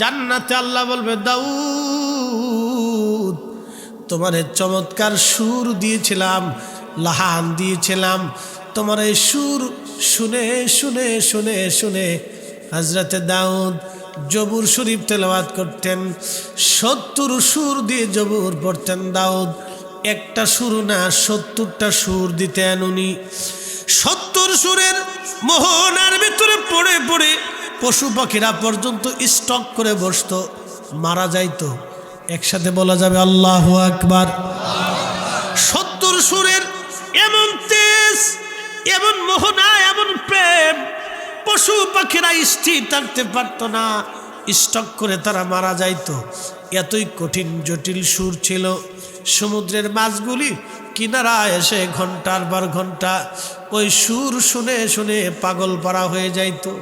জান্নাতে আল্লাহ বলবে, দাউদ, তোমার চমৎকার সুর দিয়েছিলাম, লাহান দিয়েছিলাম। তোমার এই সুর শুনে শুনে শুনে শুনে হজরতে দাউদ জবুর শরীফ তেলাওয়াত করতেন, সত্তর সুর দিয়ে জবুর পড়তেন। দাউদ, একটা সুর না, সত্তরটা সুর দিতেন উনি। সত্তর সুরের মোহনার ভিতরে পড়ে পড়ে পশু পাখিরা পর্যন্ত স্টক করে বসতো, মারা যাইতো। একসাথে বলা যাবে আল্লাহ আকবার। সত্তর সুরের এমন তেজ, এমন মোহনা, এমন প্রেম, পশু পাখিরা স্থির থাকতে পারতো না, স্টক করে তারা মারা যাইত। এতই কঠিন, জটিল সুর ছিল। সমুদ্রের মাছগুলি কিনারা এসে ঘণ্টার পর ঘণ্টা ওই সুর শুনে শুনে পাগল পারা হয়ে যাইতো।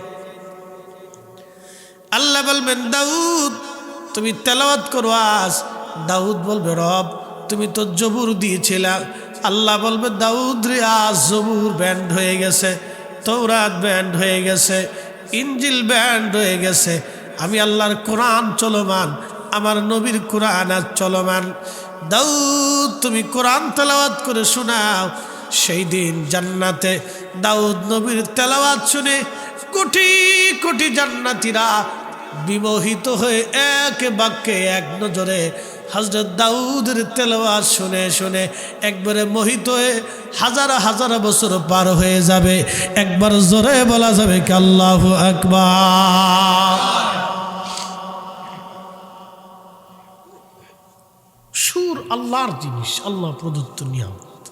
আল্লাহ বলবেন, দাউদ, তুমি তেলাওয়াত করো আজ। দাউদ বলবে, রব, তুমি তো জবুর দিয়েছিলা। আল্লাহ বলবে, দাউদ রে, আজ জবুর ব্যান্ড হয়ে গেছে তৌরাত ব্যান্ড হয়ে গেছে ইঞ্জিল ব্যান্ড হয়ে গেছে। আমি আল্লাহর কোরআন চলমান, আমার নবীর কোরআন আজ চলমান। দাউদ, তুমি কোরআন তেলাওয়াত করে শোনাও। সেই দিন জান্নাতে দাউদ নবীর তেলাওয়াত শুনে কোটি কোটি জান্নাতিরা বিমোহিত হয়ে এক বাক্যে এক নজরে হজরত দাউদের তেলাওয়াত শুনে শুনে একবারে মোহিত হয়ে হাজার হাজার বছর পার হয়ে যাবে। একবার জোরে বলা যাবে কি আল্লাহ আকবার। সুর আল্লাহর জিনিস, আল্লাহ প্রদত্ত নিয়ামত।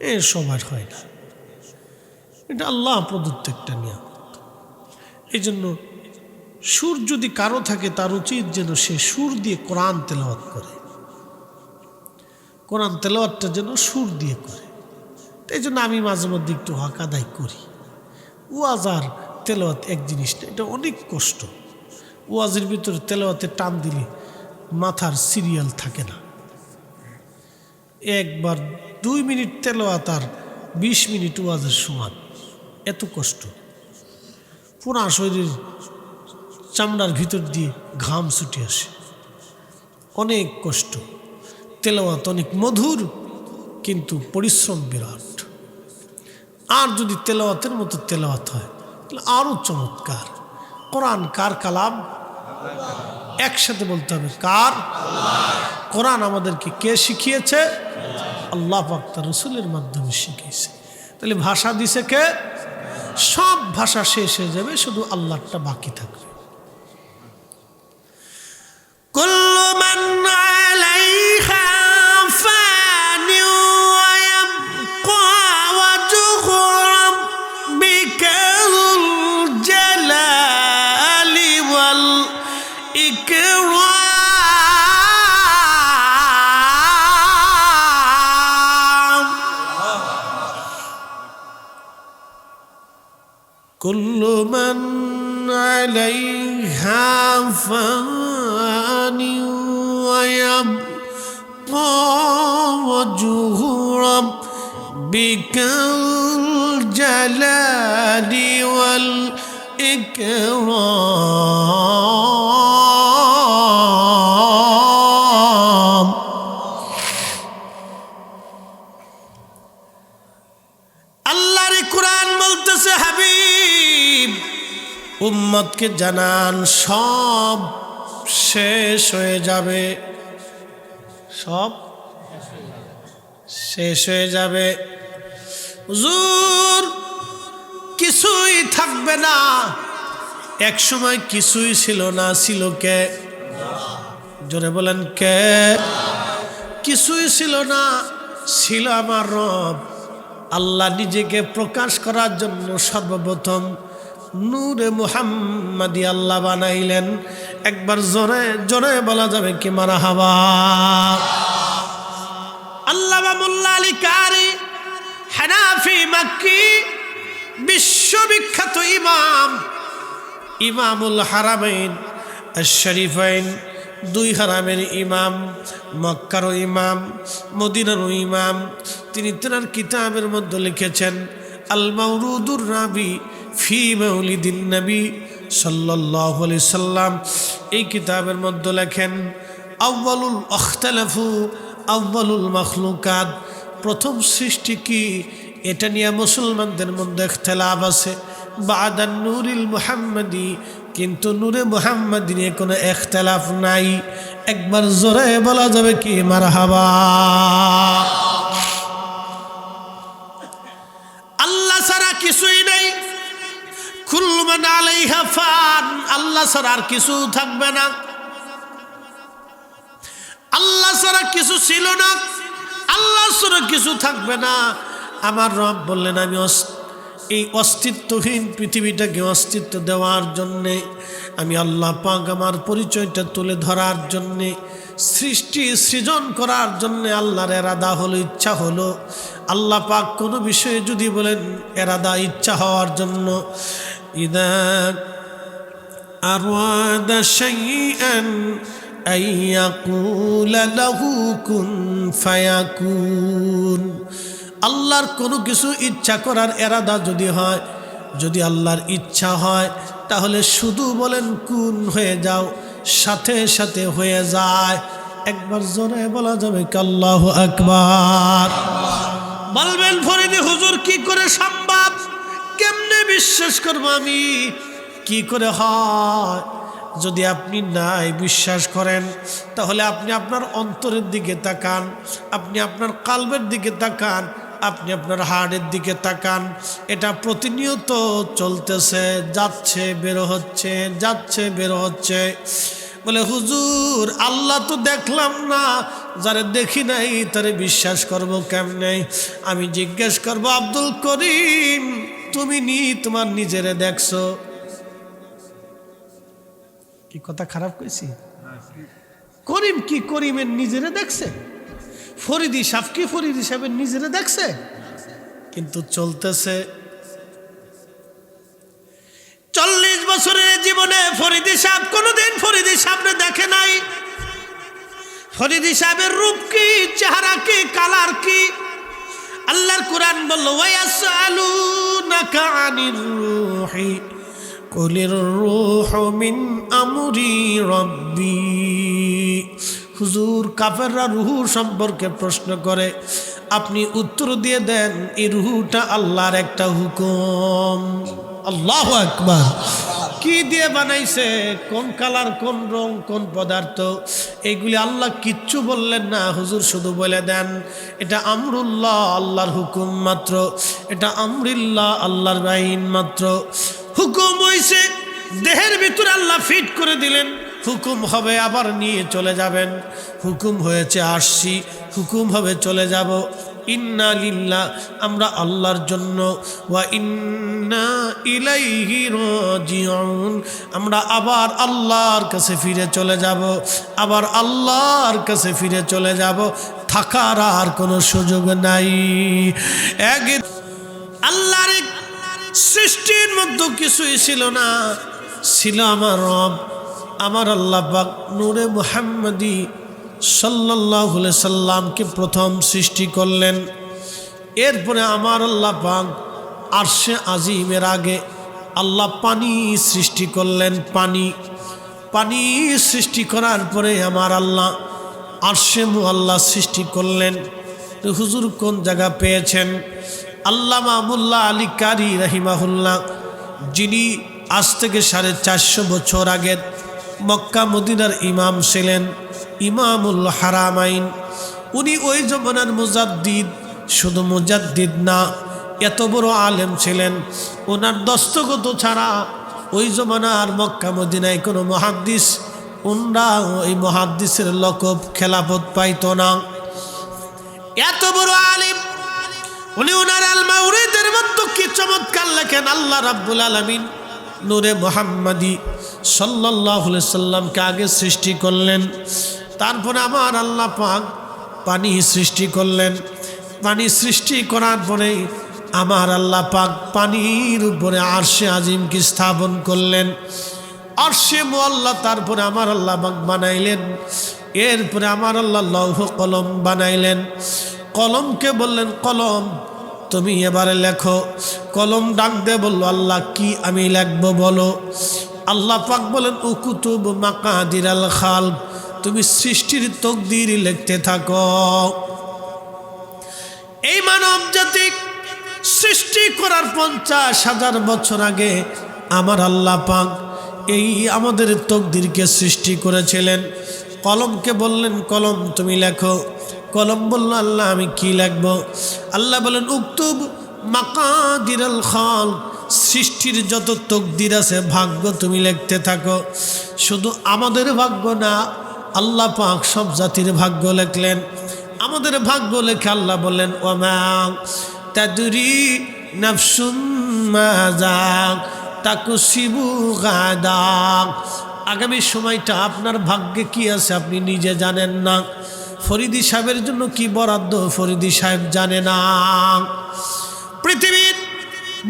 এ সবার হয় না। এটা আল্লাহ প্রদত্ত একটা নিয়ামত। এই জন্য সুর যদি কারও থাকে, তার উচিত যেন সে সুর দিয়ে কোরআন তেলাওয়াত করে। কোরআন তেলাওয়াতটা যেন সুর দিয়ে করে। এই জন্য আমি মাঝে মধ্যে একটু হক আদায় করি। ওয়াজ আর তেলাওয়াত এক জিনিস না, এটা অনেক কষ্ট। ওয়াজের ভিতরে তেলাওয়াতে টান দিলে মাথার সিরিয়াল থাকে না। একবার দুই মিনিট তেলাওয়াত আর বিশ মিনিট ওয়াজের সমান, এত কষ্ট। পুরা শরীর চামড়ার ভিতর দিয়ে ঘাম ছুটে আসে। অনেক কষ্ট, তেলাওয়াত অনেক মধুর, কিন্তু পরিশ্রম বিরাট। আর যদি তেলাওয়াতের মতো তেলাওয়াত হয়, তাহলে আরও চমৎকার। কোরআন কার কালাম? একসাথে বলতে হবে, কার? কোরআন আমাদেরকে কে শিখিয়েছে? আল্লাহ পাক তার রসুলের মাধ্যমে শিখিয়েছে। তাহলে ভাষা দিছে কে? সব ভাষা শেষ হয়ে যাবে, শুধু আল্লাহটা বাকি থাকবে। كل من عليها فان ويبقى وجه ربك ذو الجلال والإكرام. كل من عليها فان ويبقى وجه ربك الجلال والإكرام আল্লাহর কোরআন বলতেছে হাবিব উম্মতকে জানান সব শেষ হয়ে যাবে। সব শেষ হয়ে যাবে। হুজুর, কিছুই থাকবে না। এক সময় কিছুই ছিল না, ছিল কে? জোরে বলেন কে? কিছুই ছিল না, ছিল আমার রব। আল্লাহ নিজেকে প্রকাশ করার জন্য সর্বপ্রথম নূরে মুহাম্মাদি আল্লাহ বানাইলেন। একবার জোরে জোরে বলা যাবে কি মারা হাবা আল্লাহ মোল্লা আলী কারি, হানাফি মাক্কি, বিশ্ববিখ্যাত ইমাম, ইমামুল হারামাইন শরীফাইন দুই হারামের ইমাম, মক্কারও ইমাম, মদিনারও ইমাম। তিনি তেনার কিতাবের মধ্যে লিখেছেন আল মাউরুদুর রাবি ফি মৌলিদিন নবী। সাল্লাহ সাল্লাম, এই কিতাবের মধ্যে লেখেন আউ্বালুল অখতালাফু আউ্বালুল মখলুকাত। প্রথম সৃষ্টি কি? এটা নিয়ে মুসলমানদের মধ্যে এখতলাফ আছে। বাদান নুরিল মুহাম্মাদি, কিন্তু নূরে মুহাম্মাদি নিয়ে কোনো এখতলাফ নাই। একবার জোরে বলা যাবে কি? মারহাবা। আল্লাহ ছাড়া আর কিছু থাকবে না। আল্লাহ ছাড়া কিছু ছিল না। আল্লাহ ছাড়া কিছু থাকবে না। আমার রব বললেন, আমি এই অস্তিত্বহীন পৃথিবীটাকে অস্তিত্ব দেওয়ার জন্যে, আমি আল্লাহ পাক আমার পরিচয়টা তুলে ধরার জন্যে, সৃষ্টি সৃজন করার জন্যে আল্লাহর এরাদা হলো, ইচ্ছা হলো। আল্লাহ পাক কোনো বিষয়ে যদি বলেন, এরাদা ইচ্ছা হওয়ার জন্য ইদা أراد شيئا أن يقول له كن فيكون আল্লাহর কোনো কিছু ইচ্ছা করার এরাদা যদি হয় যদি আল্লাহর ইচ্ছা হয় তাহলে শুধু বলেন কুন হয়ে যাও সাথে সাথে হয়ে যায় একবার জোরে বলা যাবে কি আল্লাহ আকবার বলবেন ফরিদি হুজুর কি করে সম্ভব কেমনে বিশ্বাস করব আমি। কি করে হয়? যদি আপনি নাই বিশ্বাস করেন, তাহলে আপনি আপনার অন্তরের দিকে তাকান, আপনি আপনার কালবের দিকে তাকান, আপনি আপনার হাড়ের দিকে তাকান। এটা প্রতিনিয়ত চলতেছে, যাচ্ছে, বেরো হচ্ছে, যাচ্ছে, বেরো হচ্ছে। বলে, হুজুর, আল্লাহ তো দেখলাম না। যারা দেখি নাই, তারে বিশ্বাস করব কেমনে? আমি জিজ্ঞেস করব, আব্দুল করিম তুমি নি তোমার নিজেরে দেখছ। কি কথা খারাপ কইছি? করিম কি করিমের নিজেরে দেখছে? ফরিদি সাহেব কি ফরিদি সাহেবের নিজেরে দেখছে? কিন্তু চলতেছে। চল্লিশ বছরের জীবনে ফরিদি সাহেব কোনোদিন ফরিদি সামনে দেখে নাই। ফরিদি সাহেবের রূপ কি, চেহারা কি, কালার কি? আল্লাহর কোরআন বলল ওয়াসালুনাকা عن الروح. قل الروح মিন আমরি ربي. হুজুর কাফেররা রুহু সম্পর্কে প্রশ্ন করে, আপনি উত্তর দিয়ে দেন, এই রুহুটা আল্লাহর একটা হুকুম। আল্লাহ আকবার। কি দিয়ে বানাইছে? কোন কালার, কোন রং, কোন পদার্থ? এইগুলি আল্লাহ কিচ্ছু বললেন না। হুজুর শুধু বলে দেন, এটা আমরুল্লাহ আল্লাহর হুকুম মাত্র। এটা আমরিল্লাহ আল্লাহর বাইন মাত্র। হুকুম হইছে, দেহের ভিতরে আল্লাহ ফিট করে দিলেন। হুকুম হবে আবার নিয়ে চলে যাবেন। হুকুম হয়েছে আসছি, হুকুম হবে চলে যাব। ইন্না লিল্লা, আমরা আল্লাহর জন্য, ওয়া ইন্না ইলাইহি রাজিউন, আমরা আবার আল্লাহর কাছে ফিরে চলে যাব, আবার আল্লাহর কাছে ফিরে চলে যাব, থাকার আর কোনো সুযোগ নাই। এক আল্লাহর সৃষ্টির মধ্যে কিছুই ছিল না, ছিল আমার রব, আমার আল্লাহ পাক নূরে মুহাম্মদি সাল্লাহ সাল্লামকে প্রথম সৃষ্টি করলেন। এরপরে আমার আল্লাহ পাক আরশে আজিমের আগে আল্লাহ পানি সৃষ্টি করলেন, পানি। পানি সৃষ্টি করার পরে আমার আল্লাহ আরশে মু সৃষ্টি করলেন। হুজুর কোন জায়গা পেয়েছেন? আল্লাহ মামুল্লাহ আলী কারি রাহিমাহুল্লাহ, যিনি আজ থেকে সাড়ে চারশো বছর আগের মক্কা মদিনার ইমাম ছিলেন। ইমামুল হারামাইন। উনি ওই জমানার মুজাদ্দিদ, শুধু মুজাদ্দিদ না, এত বড় আলেম ছিলেন। ওনার দস্তগত ছাড়া ওই জমানার মক্কা মদিনায় কোনো মহাদ্দিস উনরা ওই মহাদ্দিসের লকব খেলাফত পাইত না। এত বড় আলিম! উনি ওনার আল মাউরিদের মতো কি চমৎকার লেখেন? আল্লাহ রাব্বুল আলামিন নূরে মোহাম্মদি সাল্লাহ সাল্লামকে আগে সৃষ্টি করলেন। তারপরে আমার আল্লাহ পাক পানি সৃষ্টি করলেন। পানি সৃষ্টি করার পরে আমার আল্লাহ পাক পানির উপরে আরশে আজিমকে স্থাপন করলেন। আরশে মোয়াল্লা তারপরে আমার আল্লাহ পাক বানাইলেন। এরপরে আমার আল্লাহ লৌহ কলম বানাইলেন। কলমকে বললেন, কলম, তুমি এবারে লেখো। কলম ডাক দে বলল, আল্লাহ, কি আমি লেখবো বলো? আল্লাহ পাক বলেন উকুতুব মাকাদির আল খাল তুমি সৃষ্টির তকদির লিখতে থাকো। এই মানব জাতি সৃষ্টি করার পঞ্চাশ হাজার বছর আগে আমার আল্লাহ পাক এই আমাদের তকদিরকে সৃষ্টি করেছিলেন। কলমকে বললেন, কলম তুমি লেখো। কলম বলল, আল্লাহ, আমি কি লিখব? আল্লাহ বলেন, উক্তুব মাকাদিরাল খাল সৃষ্টির যত তকদির আছে, ভাগ্য তুমি লিখতে থাকো। শুধু আমাদের ভাগ্য না আল্লাহ পাক সব জাতির ভাগ্য লেখলেন। আমাদের ভাগ্য লেখে আল্লাহ বললেন মাজা তাকু শিবু আগামী সময়টা আপনার ভাগ্যে কি আছে আপনি নিজে জানেন না। ফরিদি সাহেবের জন্য কি বরাদ্দ, ফরিদি সাহেব জানে না। পৃথিবীর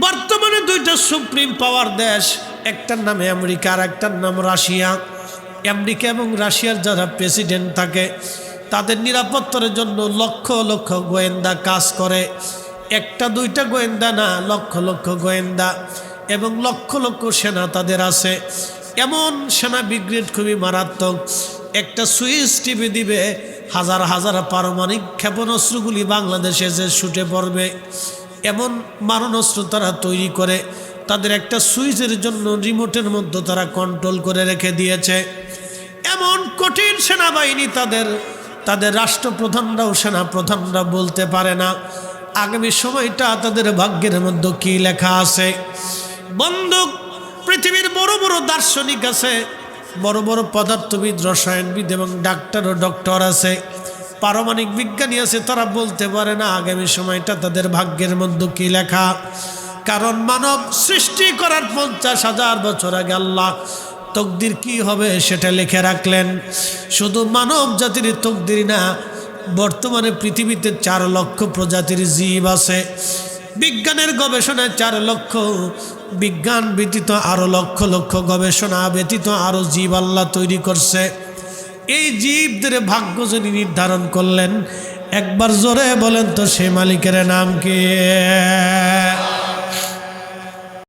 বর্তমানে দুইটা সুপ্রিম পাওয়ার দেশ, একটার নাম আমেরিকা আর একটার নাম রাশিয়া। আমেরিকা এবং রাশিয়ার যারা প্রেসিডেন্ট থাকে, তাদের নিরাপত্তার জন্য লক্ষ লক্ষ গোয়েন্দা কাজ করে। একটা, দুইটা গোয়েন্দা না, লক্ষ লক্ষ গোয়েন্দা এবং লক্ষ লক্ষ সেনা তাদের আছে। এমন সেনা বিগ্রেড খুবই মারাত্মক। একটা সুইচ টিভি দিবে, হাজার হাজার পারমাণিক ক্ষেপণাস্ত্রগুলি বাংলাদেশে যে ছুটে পড়বে। এমন মারণাস্ত্র তারা তৈরি করে, তাদের একটা সুইচের জন্য রিমোটের মধ্যে তারা কন্ট্রোল করে রেখে দিয়েছে। এমন কঠিন সেনাবাহিনী তাদের তাদের রাষ্ট্রপ্রধানরাও সেনাপ্রধানরা বলতে পারে না। আগামী সময়টা তাদের ভাগ্যের মধ্যে কি লেখা আছে? বন্দুক, পৃথিবীর বড় বড় দার্শনিক আছে, বড় বড় পদার্থবিদ, রসায়নবিদ এবং ডাক্তার ও ডক্টর আছে পারমাণিক বিজ্ঞানী আছে, তারা বলতে পারে না আগামী সময়টা তাদের ভাগ্যের মধ্যে কি লেখা। কারণ মানব সৃষ্টি করার পঞ্চাশ হাজার বছর আগে আল্লাহ তকদির কি হবে সেটা লিখে রাখলেন। শুধু মানব জাতির তকদির না, বর্তমানে পৃথিবীতে চার লক্ষ প্রজাতির জীব আছে। বিজ্ঞানের গবেষণায় চার লক্ষ, বিজ্ঞান ব্যতীত আরও লক্ষ লক্ষ গবেষণা ব্যতীত আরও জীব আল্লাহ তৈরি করছে। এই জীবদের ভাগ্য যিনি নির্ধারণ করলেন, একবার জোরে বলেন তো সে মালিকের নাম কি?